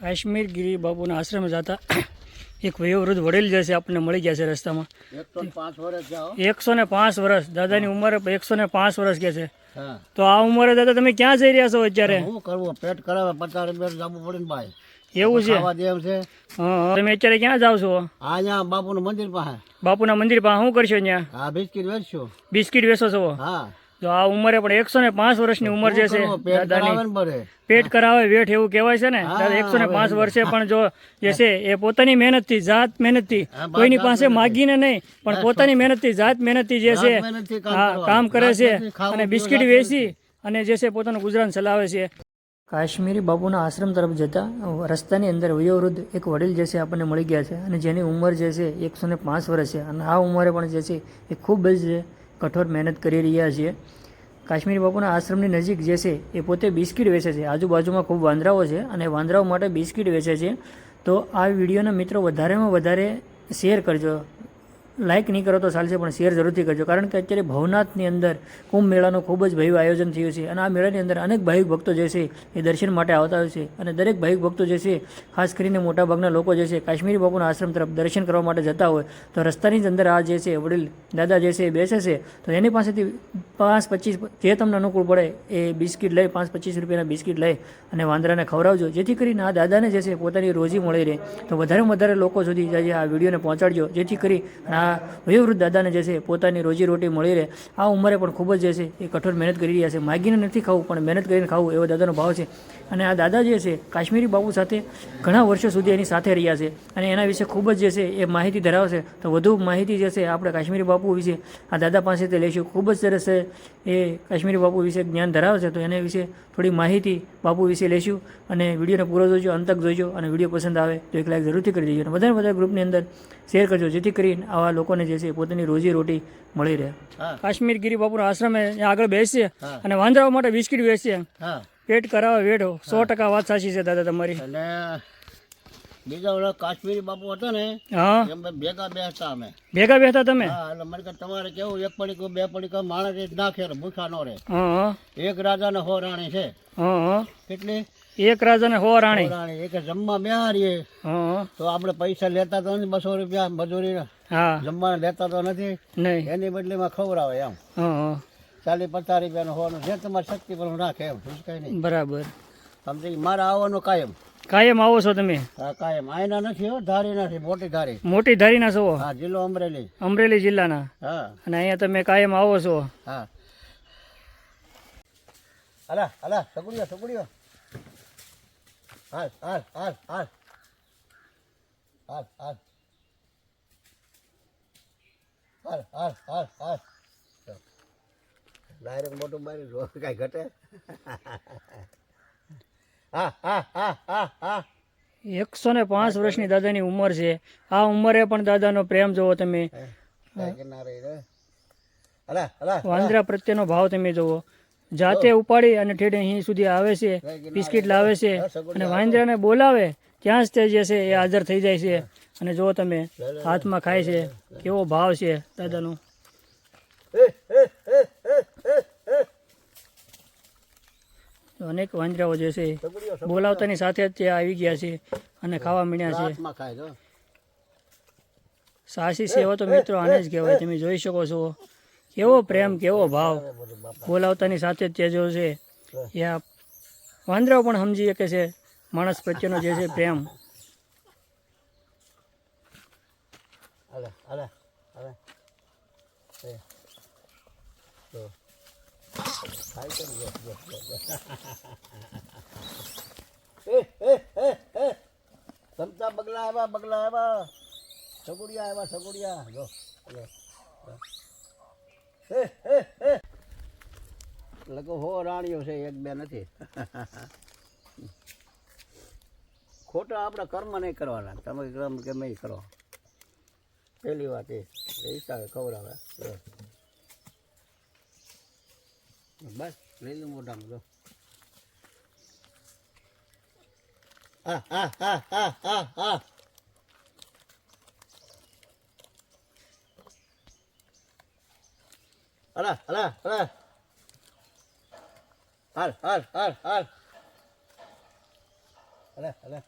કાશ્મીર ગીરી બાપુના આશ્રમે જતા એક વયોવૃદ્ધ વડીલ જે છે આપણને મળી ગયા છે રસ્તામાં. એકસો ને પાંચ વર્ષ દાદાની ઉંમર એકસો ને પાંચ વર્ષ કે છે. તો આ ઉંમરે દાદા તમે ક્યાં જઈ રહ્યા છો અત્યારે? શું કરવું? પેટ કરાવે પચાસ રૂપિયા જવું પડે ને ભાઈ. એવું છે? હા હા. તમે અત્યારે ક્યાં જાવ છો? આ અહીંયા બાપુનું મંદિર પાસે. બાપુના મંદિર પાસે. શું કરશો ત્યાં આ બિસ્કીટ વેચશો. બિસ્કિટ વેચો છો? હા. તો આ ઉંમરે પણ એકસો ને પાંચ વર્ષની ઉંમર જે છે પેટ દાદાની કરાવે પેટ કરાવે વેઠ એવું કહેવાય છે ને? દાદા એકસો ને પાંચ વર્ષે પણ જો જે છે એ પોતાની મહેનતથી જાત મહેનતથી કોઈની પાસે માગીને નહીં પણ પોતાની મહેનતથી જાત મહેનતથી જે છે કામ હા કામ કરે છે અને બિસ્કિટ વેચી અને જે છે પોતાનું ગુજરાન ચલાવે છે. કાશ્મીરી બાપુના આશ્રમ તરફ જતા રસ્તાની અંદર વયોવૃદ્ધ એક વડીલ જે છે આપણને મળી ગયા છે અને જેની ઉંમર જે છે એકસો ને પાંચ વર્ષ છે. અને આ ઉંમરે પણ જે છે એ ખૂબ જ કઠોર મહેનત કરી રહ્યા છીએ. કાશ્મીરી બાપુના આશ્રમની નજીક જે છે, એ પોતે બિસ્કિટ વેચે છે. આજુબાજુમાં ખૂબ વાંદરાઓ છે અને વાંદરાઓ માટે બિસ્કિટ વેચે છે. તો આ વિડીયોના મિત્રો વધારેમાં વધારે શેર કરજો. લાઇક નહીં કરો તો ચાલશે, પણ શેર જરૂરથી કરજો. કારણ કે અત્યારે ભવનાથની અંદર કુંભ મેળાનું ખૂબ જ ભવ્ય આયોજન થયું છે અને આ મેળાની અંદર અનેક ભાવિક ભક્તો જે છે એ દર્શન માટે આવતા હોય છે અને દરેક ભાવિક ભક્તો જે છે, ખાસ કરીને મોટાભાગના લોકો જે છે કાશ્મીરી બાપુના આશ્રમ તરફ દર્શન કરવા માટે જતા હોય, તો રસ્તાની જ અંદર આ જે છે વડીલ દાદા જે છે એ બેસે છે, તો એની પાસેથી પાંચ પચીસ જે તમને અનુકૂળ પડે એ બિસ્કિટ લઈ, પાંચ પચીસ રૂપિયાના બિસ્કિટ લઈ અને વાંદરાને ખવડાવજો. જેથી કરીને આ દાદાને જે છે પોતાની રોજી મળી રહે. તો વધારેમાં વધારે લોકો સુધી આ વિડીયોને પહોંચાડજો. જેથી કરી અને આ વયોવૃદ્ધ દાદાને જે છે પોતાની રોજી રોટી મળી રહે. આ ઉંમરે પણ ખૂબ જ જે છે એ કઠોર મહેનત કરી રહ્યા છે. માગીને નથી ખાવું, પણ મહેનત કરીને ખાવું એવો દાદાનો ભાવ છે. અને આ દાદા જે છે કાશ્મીરી બાપુ સાથે ઘણા વર્ષો સુધી એની સાથે રહ્યા છે. અને એના વિશે ખૂબ જ જે છે એ માહિતી ધરાવે છે. તો વધુ માહિતી જે છે આપણે કાશ્મીરી બાપુ વિશે આ દાદા પાસેથી લઈશું. ખૂબ જ સરસ એ કાશ્મીરી બાપુ વિશે જ્ઞાન ધરાવે છે. તો એના વિશે થોડી માહિતી બાપુ વિશે લેશું અને વિડીયોને પૂરો જોજો અંત તક જોજો અને વીડિયો પસંદ આવે તો એક લાઈક જરૂરથી કરી દેજો અને વધારે વધારે ગ્રુપની અંદર શેર કરજો જેથી કરીને આવા લોકોને જે છે પોતાની રોજી રોટી મળી રહે. કાશ્મીર ગીરી બાપુના આશ્રમે આગળ બેસીએ અને વાંદરાઓ માટે બિસ્કિટ બેસીએ વેટ પેટ કરાવે વેઠો સો ટકા વાત સાચી છે દાદા તમારી. બીજા ઓલા કાશ્મીરી બાપુ હતો ને એમ ભેગા બેસતા અમે. ભેગા બેસતા તમે? હા એટલે મને કે તમારે કેવું? એક પડી બે પડીકો માણસ જ નાખે ને ભૂખા નો રે એક રાજા ને હો રાણી છે. કેટલી? એક રાજાને હો રાણી. રાણી. એક જમવા બેહારીએ તો આપણે પૈસા લેતા તો નથી બસો રૂપિયા મજૂરી હા. જમવાના લેતા તો નથી. નહીં. એની બદલીમાં ખવડાવે એમ. ચાલી પચાસ પચાસ રૂપિયાનું હોવાનું. જે તમારી શક્તિ પર રાખે એમ. કઈ નહીં. બરાબર. સમજી? મારા આવવાનું કાયમ. કાયમ આવો છો તમે? હા કાયમ. આયના નથી હો ધારી નથી મોટી ધારી. મોટી ધારીના છો? હા જિલ્લો અમરેલી. અમરેલી જિલ્લાના? હા. અને અહીંયા તમે કાયમ આવો છો? હા. અલા અલા સગુડિયો સગુડિયો. હાલ હાલ હાલ હાલ. હાલ હાલ. હાલ હાલ હાલ હાલ. ડાયરેક્ટ મોટું મારી કાંઈ ઘટે? એકસો ને પાંચ વર્ષની દાદાની ઉંમર છે. આ ઉંમરે પણ દાદાનો પ્રેમ જોવો તમે. વાંદરા પ્રત્યેનો ભાવ તમે જોવો. જાતે ઉપાડી અને ઠેઠ અહીં સુધી આવે છે બિસ્કિટ લાવે છે અને વાંદરાને બોલાવે ત્યાં જ તે જે છે એ હાજર થઈ જાય છે. અને જો તમે હાથમાં ખાય છે. કેવો ભાવ છે દાદાનો તો અનેક વાંદરાઓ જે છે બોલાવતાની સાથે જ ત્યાં આવી ગયા છે અને ખાવા મળ્યા છે. સાહસી સેવા તો મિત્રો આને જ કહેવાય. તમે જોઈ શકો છો. કેવો પ્રેમ કેવો ભાવ. બોલાવતાની સાથે જ તે જો છે. એ આ વાંદરાઓ પણ સમજી શકે છે. માણસ પ્રત્યેનો જે છે પ્રેમ. અલે અલે અલે સમતા બગલા આવ્યા બગલા આવ્યા સગુડિયા આવ્યા સગુડિયા જો લગો હો રાણીઓ છે એક બે નથી. ખોટા આપણે કર્મ નહીં કરવાના. તમે કર્મ ગમે કરો? પહેલી વાત એ એ હિસાબે ખવડાવે બસ. બસ લઈ લો મોઢામાં જો હા હા હા હા હા હા અલા અલા અલા હાલ હાલ હાલ હાલ અલે અલે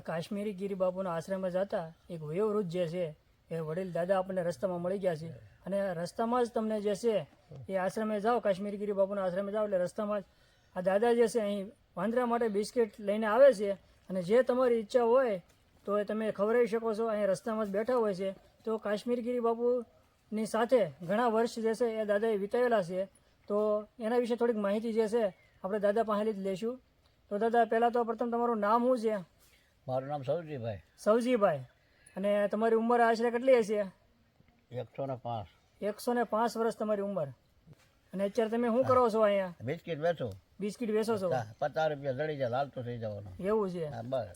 કાશ્મીરી ગીરી બાપુના આશ્રમે જતા એક વયોવૃદ્ધ જે છે, એ વડીલ દાદા આપણને રસ્તામાં મળી ગયા છે. અને રસ્તામાં જ તમને જે છે, એ આશ્રમે જાઓ, કાશ્મીરી ગીરી બાપુના આશ્રમે જાઓ, એટલે રસ્તામાં જ આ દાદા જે છે, અહીં વાંદરા માટે બિસ્કિટ લઈને આવે છે. અને જે તમારી ઈચ્છા હોય, તો એ તમે ખવડાવી શકો છો. અહીં રસ્તામાં જ બેઠા હોય છે. તો કાશ્મીર ગીરી બાપુની સાથે ઘણા વર્ષ જે છે, એ દાદાએ વિતાવેલા છે. તો એના વિશે થોડીક માહિતી જે છે, આપણે દાદા પાસેથી જ લેશું તો દાદા, પહેલાં તો પ્રથમ તમારું નામ શું છે? મારું નામ સૌજીભાઈ. સૌજીભાઈ. અને તમારી ઉંમર આશરે કેટલી હશે? એકસો ને પાંચ. એકસો ને પાંચ વર્ષ તમારી ઉંમર. અને અત્યારે તમે શું કરો છો અહીંયા? બિસ્કિટ વેચો. બિસ્કિટ વેચો છો? પચાસ રૂપિયા જડી જાય લાલતો થઈ જવાનો. એવું છે? બસ.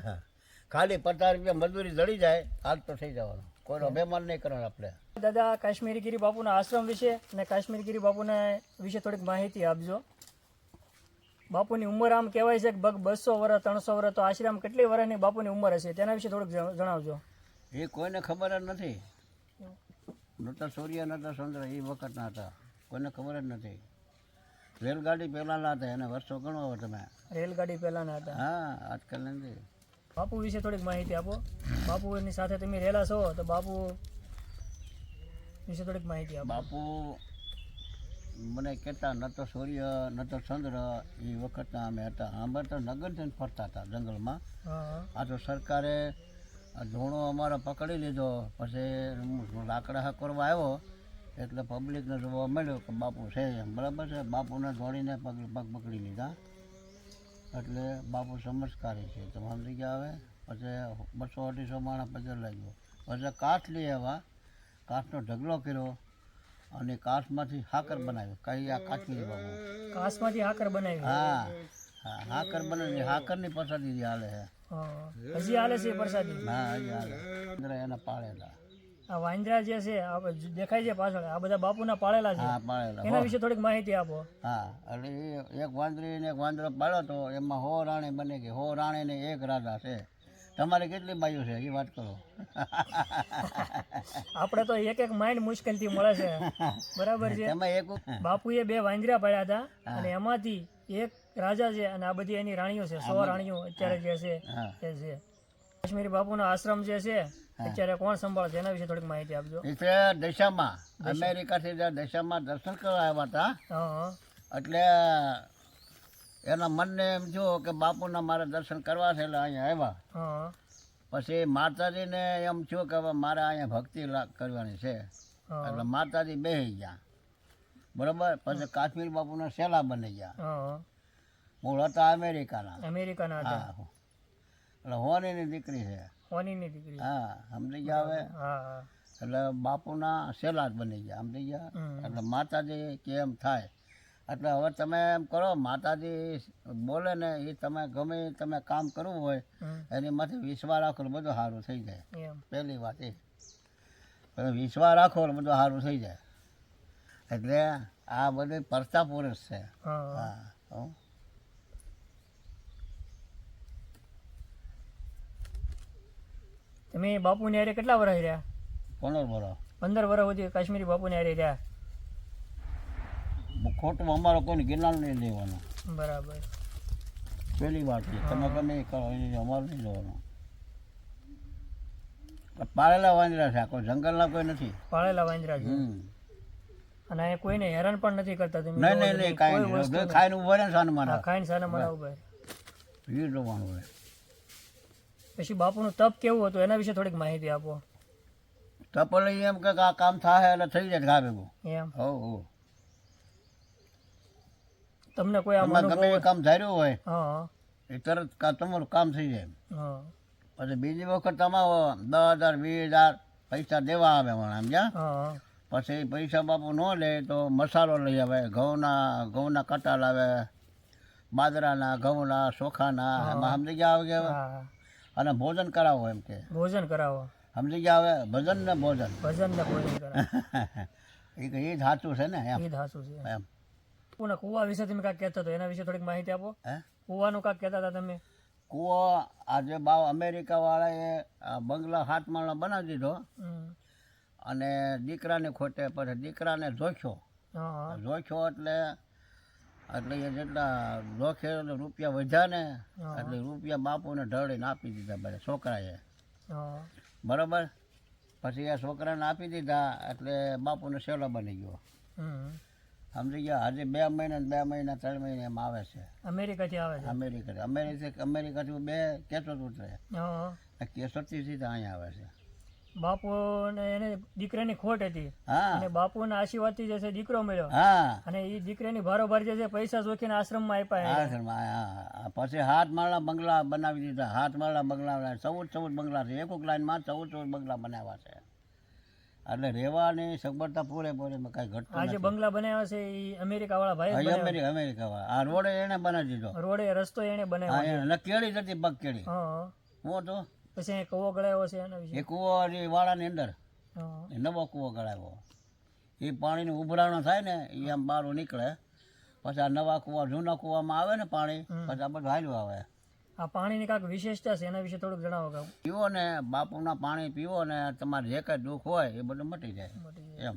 ખાલી પચાસ રૂપિયા મજૂરી જડી જાય હાલતો થઈ જવાનો. કોઈનો બેમાન નહીં કરવાનો આપણે. દાદા કાશ્મીરી ગીરી બાપુના આશ્રમ વિશે અને કાશ્મીરી ગીરી બાપુના વિશે થોડીક માહિતી આપજો. બાપુની ઉંમર આમ કહેવાય છે કે બસો વર્ષ ત્રણસો વર્ષ તો આશ્રમ કેટલી વર્ષની બાપુની ઉંમર હશે? તેના વિશે થોડુંક જણાવજો. એ કોઈને ખબર જ નથી. નતા સૂર્ય નતા ચંદ્ર એ વખતના હતા. કોઈને ખબર જ નથી. રેલગાડી પહેલાંના હતા એને વર્ષો ગણો તમે. રેલગાડી પહેલાંના હતા. હા આજકાલ નથી. બાપુ વિશે થોડીક માહિતી આપો. બાપુની સાથે તમે રહેલા છો તો બાપુ વિશે થોડીક માહિતી આપો. બાપુ મને કહેતા ન તો સૂર્ય ન તો ચંદ્ર. એ વખતના અમે હતા. અમે તો નગર થઈને ફરતા હતા જંગલમાં. આ તો સરકારે ધોણો અમારો પકડી લીધો. પછી લાકડા કરવા આવ્યો. એટલે પબ્લિકને જોવા મળ્યો કે બાપુ છે એમ. બરાબર છે? બાપુને ધોળીને પગ પગ પકડી લીધા. એટલે બાપુ સમજકારી છે. તો સમજી ગયા આવે પછી બસો અઢીસો માણસ પછી લાગ્યો પછી કાઠ લઈ આવ્યા. કાઠનો ઢગલો કર્યો. અને કાસમાંથી હાકર બનાવ્યો. કઈ આ કાચી બાપુ કાચમાંથી હાકર બનાવી હા. હા હાકર બનાવી હાકરની જે હાલે છે. હજી હાલે છે પ્રસાદી? હા હજી હાલે. એના પાળેલા. આ વાંદરા જે છે દેખાય છે પાછળ? આ બધા બાપુના પાળેલા છે? હા પાળેલા. એના વિશે થોડીક માહિતી આપો. હા એટલે એક વાંદરી ને એક વાંદરો પાળ્યો તો એમાં હો રાણી બને કે હો રાણી ને એક રાજા છે. તમારે કેટલી બાજુ છે? એ વાત કરો. આપણે તો એક એક માઇન્ડ મુશ્કેલથી મળે છે. બરાબર છે? એમાં એક બાપુએ બે વાંદરા પાડ્યા હતા અને એમાંથી એક રાજા છે અને આ બધી એની રાણીઓ છે. સો રાણીઓ અત્યારે જે છે એ છે. કાશ્મીરી બાપુનો આશ્રમ જે છે અત્યારે કોણ સંભાળે છે? એના વિશે થોડીક માહિતી આપજો. એટલે દશામાં. અમેરિકાથી દશામાં દર્શન કરવા આવ્યા હતા. એટલે એના મનને એમ થયું કે બાપુના મારે દર્શન કરવા છે એટલે અહીંયા આવ્યા. પછી માતાજીને એમ થયું કે હવે મારે અહીંયા ભક્તિ કરવાની છે. એટલે માતાજી બે ગયા. બરાબર? પછી કાશ્મીર બાપુના સેલા બની ગયા. હા. મૂળ હતા અમેરિકાના. અમેરિકાના હતા. એટલે હોનીની દીકરી છે. હોનીની દીકરી. હા સમજી ગયા હવે? એટલે બાપુના સેલા જ બની ગયા સમજી ગયા? એટલે માતાજી કેમ થાય એટલે હવે તમે એમ કરો માતાજી બોલે ને એ તમે ગમે તમે કામ કરવું હોય એની માથે વિશ્વાસ રાખો બધું સારું થઈ જાય. પહેલી વાત એ. વિશ્વાસ રાખો બધું સારું થઈ જાય. એટલે આ બધી પરતા પુરુષ છે. હા. તમે બાપુની હારે કેટલા વર્ષ રહ્યા? પંદર વર્ષ પંદર વર્ષ સુધી કાશ્મીરી બાપુની હારે રહ્યા? ખોટું અમારો કોઈ ગિરનાર નહીં લેવાનો. બરાબર. પહેલી વાત છે તમે ગમે કરો એ અમારું નહીં લેવાનું. પાળેલા વાંદરા છે આ કોઈ જંગલના કોઈ નથી. પાળેલા વાંદરા છે? અને કોઈને હેરાન પણ નથી કરતા તમે નહીં નહીં નહીં કોઈ નહીં. ખાઈને ઊભો રહે ને મારા. ખાઈને સાના મળા ઊભા એ જોવાનું હોય પછી બાપુનું તપ કેવું હતું? એના વિશે થોડીક માહિતી આપો. તપ એટલે એમ કે આ કામ થાય એટલે થઈ જાય ઘા ભેગું એમ. હો હો તમને કોઈ આમાં ગમે એ કામ ધાર્યું હોય હા. એ તરત તમારું કામ થઈ જાય હા. પછી બીજી વખત તમારો દસ હજાર વીસ હજાર પૈસા દેવા આવે પણ સમજ્યા પછી પૈસા બાપુ ન લે તો મસાલો લઈ આવે ઘઉંના ઘઉંના કટા લાવે બાજરાના ઘઉંના ચોખાના એમાં સમજી ગયા આવે કે અને ભોજન કરાવો એમ કે. ભોજન કરાવો. સમજી ગયા હવે? ભજન ને ભોજન. ભજન ને ભોજન કરાવો. એ જ સાચું છે ને એમ. એ સાચું છે. એમ. બાપુના કુવા વિશે તમે કાંઈક કહેતા હતા એના વિશે થોડીક માહિતી આપો. કુવાનું કાંઈક કહેતા હતા તમે? કૂવો આજે બાવ અમેરિકાવાળાએ આ બંગલા હાથ માળા બનાવી દીધો. અને દીકરાને ખોટે પછી દીકરાને જોખ્યો. જોખ્યો એટલે એટલે એ જેટલા જોખે રૂપિયા વધ્યા ને એટલે રૂપિયા બાપુને ઢળીને આપી દીધા બધા છોકરાએ. બરાબર? પછી એ છોકરાને આપી દીધા એટલે બાપુને સેલો બની ગયો. સમજી ગયા હજી બે મહિના બે મહિના ત્રણ મહિના એમ આવે છે. અમેરિકાથી આવે છે? અમેરિકા અમેરિકા અમેરિકાથી બે કેસોદ ઉતરે આ સીધા અહીંયા આવે છે. બાપુને એને દીકરાની ખોટ હતી. હા. અને બાપુના આશીર્વાદથી જે છે દીકરો મળ્યો. હા. અને એ દીકરાની ભારોભાર જે છે પૈસા ચોખીને આશ્રમમાં આપ્યા હા. પછી હાથ માળા બંગલા બનાવી દીધા. હાથ માળા બંગલા ચૌદ ચૌદ બંગલા છે. એક એક લાઈનમાં ચૌદ ચૌદ બંગલા બનાવ્યા છે. એટલે રહેવાની સગવડતા પૂરેપૂરી કાંઈ ઘટતું આજે જે બંગલા બનાવ્યા છે એ અમેરિકા વાળા ભાઈ અમેરિકા અમેરિકા વાળા આ રોડે એને બનાવી દીધો. રોડે રસ્તો એને બનાવ્યો એને. કેળી નથી પગ કેળી. હું. તો? પછી કવો ગળાયો છે એના વિશે? એ કૂવો વાળાની અંદર. નવો કૂવો ગળાવ્યો એ પાણીનું ઉભરાણો થાય ને એ આમ બહાર નીકળે. પછી આ નવા કૂવા જૂના કૂવામાં આવે ને પાણી પછી આ બધું હાલ્યું આવે. આ પાણીની કાંઈક વિશેષતા છે એના વિશે થોડુંક જણાવો કે પીવો ને બાપુના પાણી પીવો ને તમારે જે કાંઈ દુઃખ હોય એ બધું મટી જાય. એમ.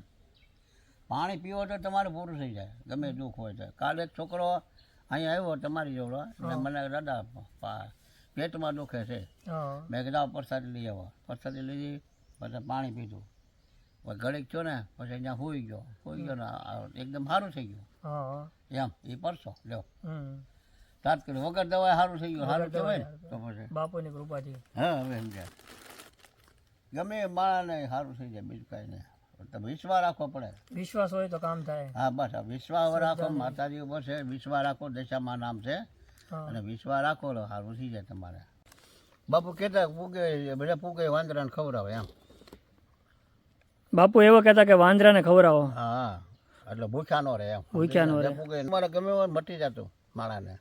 પાણી પીવો તો તમારે પૂરું થઈ જાય ગમે દુઃખ હોય તો. કાલે એક છોકરો અહીંયા આવ્યો તમારી જોડો એટલે મને દાદા પેટમાં દુખે છે. મેં કીધું પરસાદી પ્રસાદી લઈ આવો. પ્રસાદી લીધી પછી પાણી પીધું. પછી ઘડીક થયો ને પછી અહીંયા હોઈ ગયો. હોઈ ગયો ને એકદમ સારું થઈ ગયું. એમ એ પરસો લ્યો. હમ તાત્કાલિક વગર દવાએ સારું થઈ ગયું. સારું કહેવાય ને? તો પછી. બાપુની કૃપાથી. હા હવે સમજાય. ગમે એ માણસને સારું થઈ જાય બીજું કાંઈ નહીં. તમે વિશ્વાસ રાખવો પડે. વિશ્વાસ હોય તો કામ થાય. હા બસ આ વિશ્વાસ રાખો. માતાજી ઉપર છે. વિશ્વાસ રાખો દશામાં નામ છે. અને વિશ્વાસ રાખો તો સારું થઈ જાય તમારે. બાપુ કહેતા પૂગે બધા પૂગે વાંદરાને ખવડાવે એમ. બાપુ એવો કહેતા કે વાંદરાને ખવડાવો. હા એટલે ભૂખ્યા નો રહે એમ. ભૂખ્યા નો રહે. પૂગે. તમારે ગમે મટી જતું માણાને.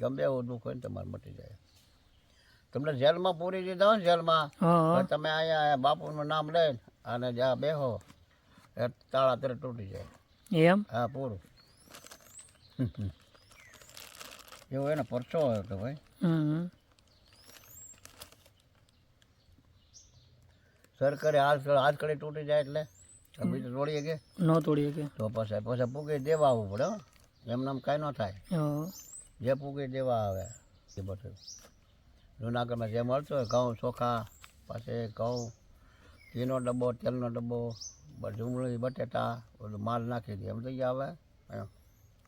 ગમે એવું દુઃખ હોય ને તમારે મટી જાય. તમને જેલમાં પૂરી દીધા હોય ને જેલમાં તમે અહીંયા બાપુનું નામ લઈને અને જ્યાં બેહો એ તાળા તરે તૂટી જાય. એમ? હા પૂરું. એવો એનો પરચો હોય તો ભાઈ. સરકારે હાથ હાથ કડી તૂટી જાય એટલે બીજું તોડીએ કે? ન તોડીએ કે? તો પછી પછી પૂકી દેવા આવવું પડે એમને એમ નામ કાંઈ ન થાય. હા. જે પૂગે દેવા આવે એ બધું. જૂનાગઢમાં જે મળતું હોય ઘઉં, ચોખા, પછી ઘઉં, ઘીનો ડબ્બો, તેલનો ડબ્બો ડુંગળી, બટેટા, બધું માલ નાખી દે. એમ થઈ આવે એમ.